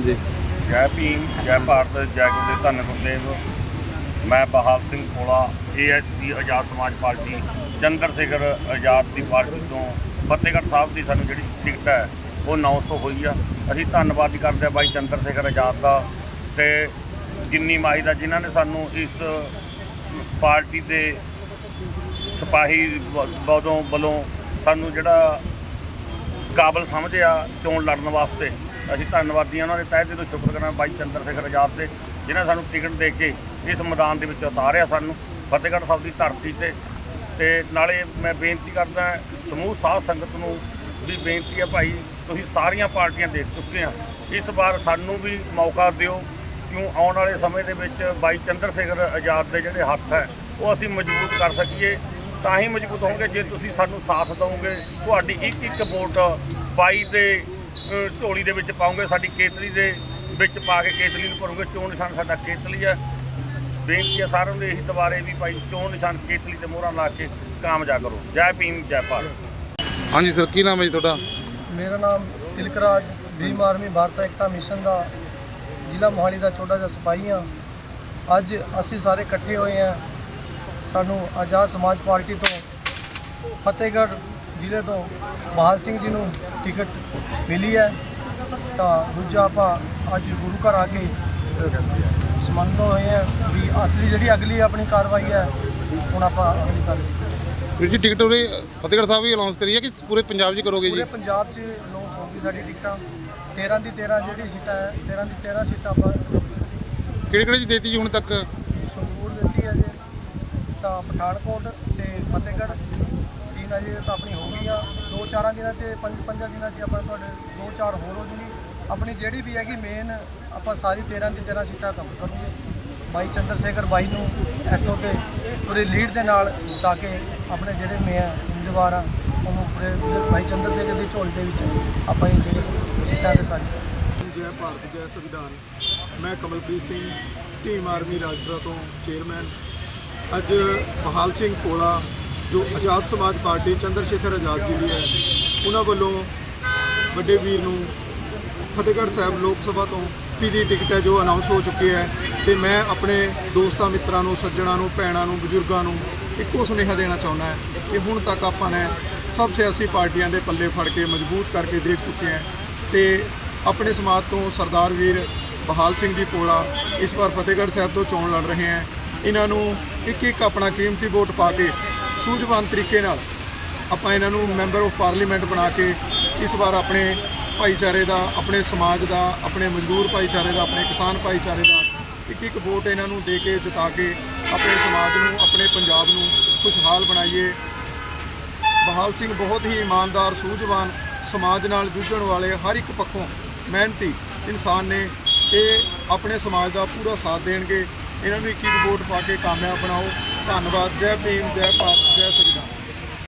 ਜੀ ਜੈ ਭੀਮ, ਜੈ ਭਾਰਤ, ਜੈ ਗੁਰਦੇਵ ਧੰਨ ਗੁਰਦੇਵ। ਮੈਂ ਬਹਾਲ ਸਿੰਘ ਕੋਲਾ ਏਐਸਪੀ ਆਜ਼ਾਦ ਸਮਾਜ ਪਾਰਟੀ, ਚੰਦਰ ਸ਼ੇਖਰ ਆਜ਼ਾਦ ਦੀ ਪਾਰਟੀ ਤੋਂ ਫਤਿਹਗੜ੍ਹ ਸਾਹਿਬ ਦੀ ਸਾਨੂੰ ਜਿਹੜੀ ਟਿਕਟ ਹੈ, ਉਹ 900 ਹੋਈ ਆ। ਅਸੀਂ ਧੰਨਵਾਦ ਕਰਦੇ ਆ ਬਾਈ ਚੰਦਰ ਸ਼ੇਖਰ ਆਜ਼ਾਦ ਦਾ ਤੇ ਜਿੰਨੀ ਮਾਈ ਦਾ ਜਿਨ੍ਹਾਂ ਨੇ ਸਾਨੂੰ ਇਸ ਪਾਰਟੀ ਦੇ ਸਿਪਾਹੀ ਵ- ਵੱਲੋਂ ਸਾਨੂੰ ਜਿਹੜਾ ਕਾਬਲ ਸਮਝਿਆ ਚੋਣ ਲੜਨ ਵਾਸਤੇ। ਅਸੀਂ ਧੰਨਵਾਦੀ ਹਾਂ ਉਹਨਾਂ ਦੇ ਤਹਿ ਦਿਲੋਂ ਸ਼ੁਕਰ ਕਰਨਾ ਬਾਈ ਚੰਦਰ ਸ਼ੇਖਰ ਆਜ਼ਾਦ ਦੇ, ਜਿਨ੍ਹਾਂ ਸਾਨੂੰ ਟਿਕਟ ਦੇ ਕੇ ਇਸ ਮੈਦਾਨ ਦੇ ਵਿੱਚ ਉਤਾਰਿਆ ਸਾਨੂੰ, ਫਤਿਹਗੜ੍ਹ ਸਾਹਿਬ ਦੀ ਧਰਤੀ ਤੇ। ਤੇ ਨਾਲੇ ਮੈਂ ਬੇਨਤੀ ਕਰਦਾ ਸਮੂਹ ਸਾਧ ਸੰਗਤ ਨੂੰ ਵੀ ਬੇਨਤੀ ਹੈ ਭਾਈ, ਤੁਸੀਂ ਸਾਰੀਆਂ ਪਾਰਟੀਆਂ ਦੇਖ ਚੁੱਕੇ ਆ ਇਸ ਵਾਰ ਸਾਨੂੰ ਵੀ ਮੌਕਾ ਦਿਓ, ਕਿਉਂ ਆਉਣ ਵਾਲੇ ਸਮੇਂ ਦੇ ਵਿੱਚ ਬਾਈ ਚੰਦਰ ਸ਼ੇਖਰ ਆਜ਼ਾਦ ਦੇ ਜਿਹੜੇ ਹੱਥ ਹੈ, ਉਹ ਅਸੀਂ ਮਜ਼ਬੂਤ ਕਰ ਸਕੀਏ। ਤਾਂ ਹੀ ਮਜ਼ਬੂਤ ਹੋਣਗੇ, ਜੇ ਤੁਸੀਂ ਸਾਨੂੰ ਸਾਥ ਦਿਓਗੇ, ਤੁਹਾਡੀ ਇੱਕ ਇੱਕ ਵੋਟ ਬਾਈ ਦੇ ਝੋਲੀ ਦੇ ਵਿੱਚ ਪਾਉਂਗੇ ਸਾਡੀ ਕੇਤਲੀ ਦੇ ਵਿੱਚ ਪਾ ਕੇ ਕੇਤਲੀ ਨੂੰ ਭਰੋਗੇ। ਚੋਣ ਨਿਸ਼ਾਨ ਸਾਡਾ ਕੇਤਲੀ ਹੈ ਬੇਨਤੀ ਹੈ ਸਾਰਿਆਂ ਨੂੰ ਇਹੀ ਦੁਬਾਰੇ ਵੀ ਭਾਈ ਚੋਣ ਨਿਸ਼ਾਨ ਕੇਤਲੀ ਤੇ ਮੋਹਰਾਂ ਲਾ ਕੇ ਕਾਮਯਾਬ ਕਰੋ। ਜੈ ਭੀਮ ਜੈ ਭਾਰਤ। ਹਾਂਜੀ ਸਰ ਕੀ ਨਾਮ ਹੈ ਜੀ ਤੁਹਾਡਾ? ਮੇਰਾ ਨਾਮ ਤਿਲਕਰਾਜ ਭੀਮ ਆਰਮੀ ਭਾਰਤ ਏਕਤਾ ਮਿਸ਼ਨ ਦਾ ਜ਼ਿਲ੍ਹਾ ਮੋਹਾਲੀ ਦਾ ਛੋਟਾ ਜਿਹਾ ਸਿਪਾਹੀ ਹਾਂ। ਅੱਜ ਅਸੀਂ ਸਾਰੇ ਇਕੱਠੇ ਹੋਏ ਹਾਂ। ਸਾਨੂੰ ਆਜ਼ਾਦ ਸਮਾਜ ਪਾਰਟੀ ਤੋਂ ਫਤਿਹਗੜ੍ਹ ਜ਼ਿਲ੍ਹੇ ਤੋਂ ਬਹਾਲ ਸਿੰਘ ਜੀ ਨੂੰ ਟਿਕਟ ਮਿਲੀ ਹੈ। ਤਾਂ ਦੂਜਾ ਆਪਾਂ ਅੱਜ ਗੁਰੂ ਘਰ ਆ ਕੇ ਸਮੰਦ ਹੋਏ ਹਾਂ ਵੀ ਅਸਲੀ ਜਿਹੜੀ ਅਗਲੀ ਆਪਣੀ ਕਾਰਵਾਈ ਹੈ ਹੁਣ ਆਪਾਂ ਅਗਲੀ ਕਰ ਵੀਰ ਜੀ ਟਿਕਟ ਉਰੇ ਫਤਿਹਗੜ੍ਹ ਸਾਹਿਬ ਹੀ ਅਨਾਉਂਸ ਕਰੀ ਹੈ ਕਿ ਪੂਰੇ ਪੰਜਾਬ 'ਚ ਕਰੋਗੇ ਜੀ? ਪੂਰੇ ਪੰਜਾਬ 'ਚ ਅਨਾਉਂਸ ਹੋ ਗਈ ਸਾਡੀ ਟਿਕਟਾਂ। 13 ਦੀ 13 ਜਿਹੜੀ ਸੀਟਾਂ ਹੈ 13 ਦੀ 13 ਸੀਟਾਂ ਆਪਾਂ ਕਿਹੜੇ ਕਿਹੜੇ 'ਚ ਦੇਤੀ ਜੀ ਹੁਣ ਤੱਕ? ਸੰਗਰੂਰ ਦਿੱਤੀ ਹੈ ਜੀ। ਤਾਂ ਪਠਾਨਕੋਟ ਤੇ ਫਤਿਹਗੜ੍ਹ। ਤਿੰਨ ਤਾਂ ਆਪਣੀ ਹੋ ਗਈ ਆ। ਦੋ ਚਾਰਾਂ ਦਿਨਾਂ 'ਚ, ਪੰਜ ਪੰਜਾਂ ਦਿਨਾਂ 'ਚ ਆਪਾਂ ਤੁਹਾਡੇ ਦੋ ਚਾਰ ਹੋਰ ਹੋ ਜੂਗੀ ਆਪਣੀ ਜਿਹੜੀ ਵੀ ਹੈਗੀ ਮੇਨ ਆਪਾਂ ਸਾਰੀ 13 ਦੀ 13 ਸੀਟਾਂ ਕੰਮ ਕਰੂਗੇ। ਬਾਈ ਚੰਦਰ ਸ਼ੇਖਰ ਬਾਈ ਨੂੰ ਇੱਥੋਂ ਤੇ ਪੂਰੀ ਲੀਡ ਦੇ ਨਾਲ ਜਿਤਾ ਕੇ ਆਪਣੇ ਜਿਹੜੇ ਮੈਂ ਉਮੀਦਵਾਰ ਆ, ਉਹਨੂੰ ਪੂਰੇ ਬਾਈ ਚੰਦਰ ਸ਼ੇਖਰ ਦੀ ਝੋਲੀ ਦੇ ਵਿੱਚ ਆਪਾਂ ਇਹ ਜਿਹੜੀ ਸੀਟਾਂ ਦੇ ਸਾਰੀ ਜੈ ਭਾਰਤ, ਜੈ ਸੰਵਿਧਾਨ। ਮੈਂ ਕਮਲਪ੍ਰੀਤ ਸਿੰਘ ਟੀਮ ਆਰਮੀ ਰਾਜਪੁਰਾ ਤੋਂ ਚੇਅਰਮੈਨ ਅੱਜ ਬਹਾਲ ਸਿੰਘ ਕੋਲਾ ਜੋ ਆਜ਼ਾਦ ਸਮਾਜ ਪਾਰਟੀ ਚੰਦਰ ਸ਼ੇਖਰ ਆਜ਼ਾਦ ਜੀ ਦੀ ਹੈ, ਉਹਨਾਂ ਵੱਲੋਂ ਵੱਡੇ ਵੀਰ ਨੂੰ ਫਤਿਹਗੜ੍ਹ ਸਾਹਿਬ ਲੋਕ ਸਭਾ ਤੋਂ ਪੀ ਦੀ ਟਿਕਟ ਹੈ, ਜੋ ਅਨਾਉਂਸ ਹੋ ਚੁੱਕੀ ਹੈ। ਤੇ ਮੈਂ ਆਪਣੇ ਦੋਸਤਾਂ, ਮਿੱਤਰਾਂ ਨੂੰ, ਸੱਜਣਾਂ ਨੂੰ, ਭੈਣਾਂ ਨੂੰ, ਬਜ਼ੁਰਗਾਂ ਨੂੰ ਇੱਕੋ ਸੁਨੇਹਾ ਦੇਣਾ ਚਾਹੁੰਦਾ ਹਾਂ ਕਿ ਹੁਣ ਤੱਕ ਆਪਾਂ ਨੇ ਸਭ ਸਿਆਸੀ ਪਾਰਟੀਆਂ ਦੇ ਪੱਲੇ ਫੜ ਕੇ ਮਜ਼ਬੂਤ ਕਰਕੇ ਦੇਖ ਚੁੱਕੇ ਹਾਂ। ਤੇ ਆਪਣੇ ਸਮਾਜ ਤੋਂ ਸਰਦਾਰ ਵੀਰ ਬਹਾਲ ਸਿੰਘ ਜੀ ਪੋਲਾ ਇਸ ਵਾਰ ਫਤਿਹਗੜ੍ਹ ਸਾਹਿਬ ਤੋਂ ਚੋਣ ਲੜ ਰਹੇ ਹਨ ਇਹਨਾਂ ਨੂੰ ਇੱਕ ਇੱਕ ਆਪਣਾ ਕੀਮਤੀ ਵੋਟ ਪਾ ਕੇ ਸੂਝਵਾਨ ਤਰੀਕੇ ਨਾਲ ਆਪਾਂ ਇਹਨਾਂ ਨੂੰ ਮੈਂਬਰ ਆਫ ਪਾਰਲੀਮੈਂਟ ਬਣਾ ਕੇ ਇਸ ਵਾਰ ਆਪਣੇ ਭਾਈਚਾਰੇ ਦਾ, ਆਪਣੇ ਸਮਾਜ ਦਾ, ਆਪਣੇ ਮਜ਼ਦੂਰ ਭਾਈਚਾਰੇ ਦਾ, ਆਪਣੇ ਕਿਸਾਨ ਭਾਈਚਾਰੇ ਦਾ ਇੱਕ ਇੱਕ ਵੋਟ ਇਹਨਾਂ ਨੂੰ ਦੇ ਕੇ ਜਿਤਾ ਕੇ ਆਪਣੇ ਸਮਾਜ ਨੂੰ, ਆਪਣੇ ਪੰਜਾਬ ਨੂੰ ਖੁਸ਼ਹਾਲ ਬਣਾਈਏ। ਬਹਾਲ ਸਿੰਘ ਬਹੁਤ ਹੀ ਇਮਾਨਦਾਰ, ਸੂਝਵਾਨ ਸਮਾਜ ਨਾਲ ਜੂਝਣ ਵਾਲੇ ਹਰ ਇੱਕ ਪੱਖੋਂ ਮਿਹਨਤੀ ਇਨਸਾਨ ਨੇ। ਇਹ ਆਪਣੇ ਸਮਾਜ ਦਾ ਪੂਰਾ ਸਾਥ ਦੇਣਗੇ। ਇਹਨਾਂ ਨੂੰ ਇੱਕ ਇੱਕ ਵੋਟ ਪਾ ਕੇ ਕਾਮਯਾਬ ਬਣਾਓ ਧੰਨਵਾਦ। ਜੈ ਭੀਮ, ਜੈ ਭਾਰਤ, ਜੈ ਸੰਵਿਧਾਨ